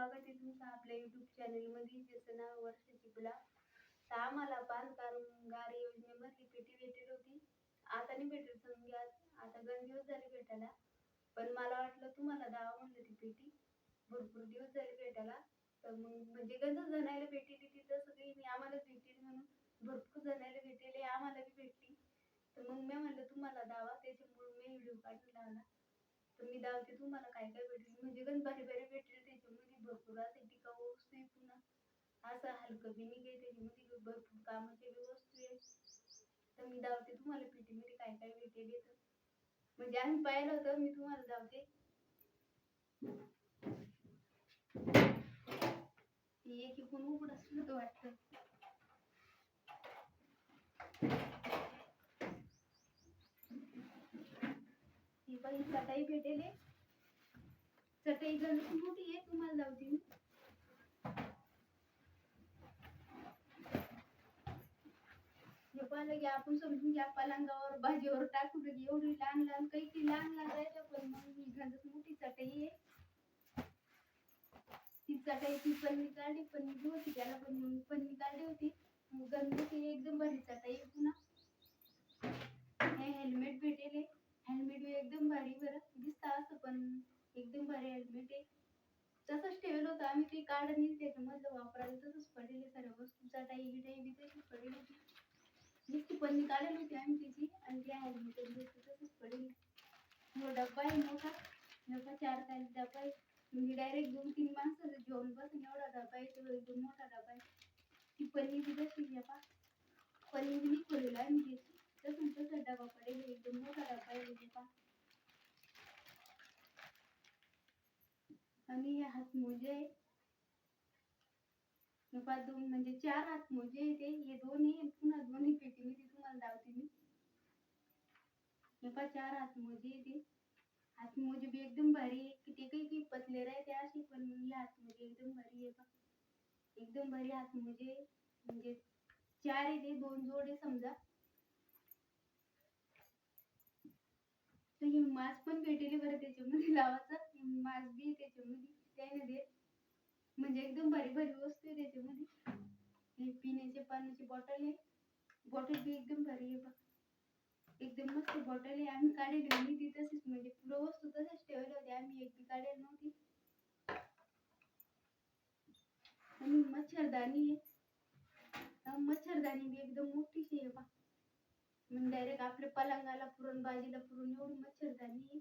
स्वागत आहे तुमचं आपल्या युट्यूब चॅनलमध्ये ज्याचं नाव वर्षाची गुलाब तर आम्हाला बांधकामगार योजनेमधली पेटी भेटली होती. आता नाही भेटेल घ्या. आता दोन दिवस झाले भेटायला. पण मला वाटलं तुम्हाला दहा म्हणलं ती पेटी. भरपूर दिवस झाले भेटायला. तर मग म्हणजे गंज जणायला भेटली ती. तसं काही नाही आम्हालाच भेटेल म्हणून भरपूर जणायला भेटले आम्हाला बी भेटली. तर मग मी म्हणलं तुम्हाला दावा त्याच्यामुळे मी व्हिडिओ काढून लावला. तर मी दावते तुम्हाला काय काय भेटेल? म्हणजे गण भारी भारी भेटेल त्याच्यामध्ये भरपूर असं टिकाऊ वस्तू आहे पुन्हा असं हलकं बी निघे त्याच्यामध्ये म्हणजे भरपूर कामाच्या बी वस्तू आहे. तर मी दावते तुम्हाला पेटीमध्ये काय काय भेटेल येतं म्हणजे आम्ही पाहिलं होतं मी तुम्हाला दावते ती एक इकून उघड असलं तर वाटतं. ही बाई चटाई भेटेल. आहे. चटाई जण मोठी आहे तुम्हाला लावते मी. हे पाहिलं की आपण समजून घ्या पलंगावर भाजीवर टाकून की एवढी लहान लहान काही ती लहान लहान राहायचं पण मग मी गंजत मोठी चटई आहे. ती चटई ती पन्नी काढली पन्नी होती त्याला पण मग पन्नी काढली होती. मग एकदम भारी चटई पुन्हा. हे हेल्मेट भेटेल. हेल्मेट एकदम भारी बरं. दिसता असं पण एकदम भारी हेल्मेट आहे. तसंच ठेवलं होतं आम्ही ते काढ नाही त्याच्यामधलं वापरायला तसंच पडेल सर्व वस्तू चटाई गिटाई बी तशीच पडेल होती नुसती पन्नी काढेल होती आम्ही त्याची आणि त्या हेल्मेट तसंच पडेल हो डब्बा आहे मोठा डब्बा चार काय डब्बा आहे म्हणजे डायरेक्ट दोन तीन माणसं जेवण बसून एवढा डब्बा आहे तो एकदम मोठा डब्बा आहे ती पन्नी बी तशी आहे पा। पन्नी बी नाही आहे मी तसं तसा डबा पडेल एकदम मोठा डबा आहे त्याचा पा आणि हे हात मोजे आहे हे दोन म्हणजे चार हात मोजे येते हे दोन आहे पुन्हा दोन्ही पेटी मी तुम्हाला दावते मी. हे चार हात मोजे येते हात मोजे बी एकदम भारी आहे. की ते काही काही पतले राहते असे पण हे हात मोजे एकदम भारी आहे एकदम भारी हात मोजे म्हणजे चार आहे ते दोन जोडे समजा. तर हे मास्क पण भेटेल बरं त्याच्यामध्ये लावायचं. मास्क बी त्याच्यामध्ये त्याने दे. म्हणजे एकदम भारी भारी वस्तू आहे त्याच्यामध्ये. हे पिण्याच्या पाण्याची बॉटल आहे. बॉटल बी एकदम भारी आहे बघ. एकदम मस्त बॉटल आहे. आम्ही काढेल होती ती तशीच म्हणजे पुरं वस्तू तशाच ठेवली होती आम्ही एक बी काढेल नव्हती. आणि मच्छरदाणी आहे. अं मच्छरदाणी बी एकदम मोठीशी आहे बा म्हणजे डायरेक्ट आपल्या पलंगाला पुरण बाजीला पुरण एवढी मच्छरदाणी आहे.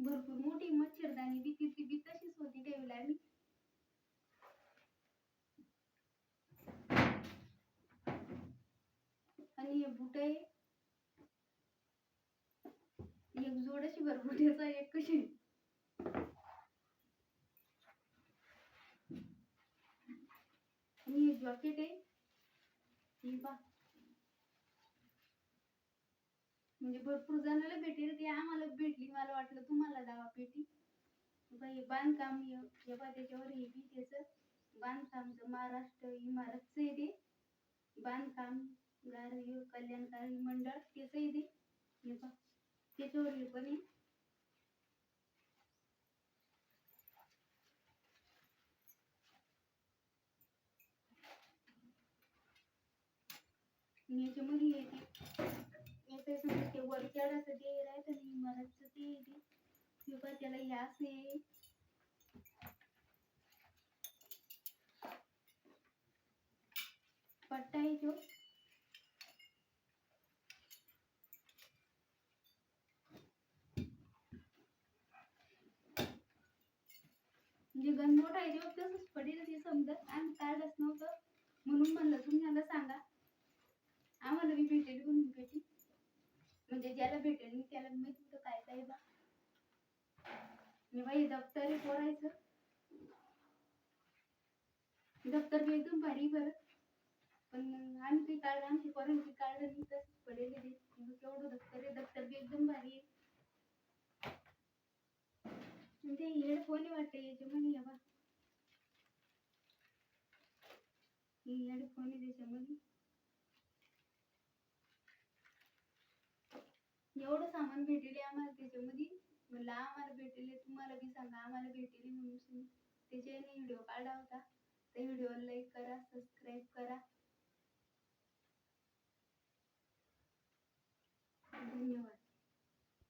भरपूर मोठी मच्छरदाणी बी ती बी तशीच होती ठेवली आम्ही. आणि हे बुट आहे. एक जोड अशी भरभुट्याचा एक कशी आणि हे जॉकेट आहे हे पहा म्हणजे भरपूर जणाला भेटेल ते आम्हाला भेटली मला वाटलं तुम्हाला दावा पेटी. बाई बांधकाम हे हे बा त्याच्यावर हे बी त्याचं. बांधकामचं महाराष्ट्र इमारतचं आहे ते. बांधकाम गार कल्याणकारी मंडळ त्याचं आहे ते. हे त्याच्यावर हे पण आहे. याच्यामध्ये येते राहतं ते येते किंवा त्याला याच असे पट्टा आहे तो. म्हणजे गण आहे जेव्हा तसंच पडेल ते समजत आणि काढलंच नव्हतं. म्हणून म्हणलं तुम्ही मला सांगा. आम्हाला मी भेटेल म्हणून भेटी म्हणजे ज्याला भेटेल मी त्याला मी होतं काय काय बा मी बाई दप्तर आहे पोरायचं. दप्तर मी एकदम भारी बरं. पण आम्ही काही काढलं आमची पोरांची काढलं नाही तसंच पडेल केवढं दप्तर आहे दप्तर बी एकदम भारी आहे. म्हणजे हेडफोन वाटते याच्यामध्ये हे बा? हेडफोन आहे त्याच्यामध्ये? एवढं सामान भेटले आम्हाला त्याच्यामध्ये. म्हणलं आम्हाला भेटले तुम्हाला बी सांगा आम्हाला भेटले म्हणून त्याच्याने व्हिडिओ काढला होता. त्या व्हिडिओला लाईक करा सबस्क्राईब करा. धन्यवाद.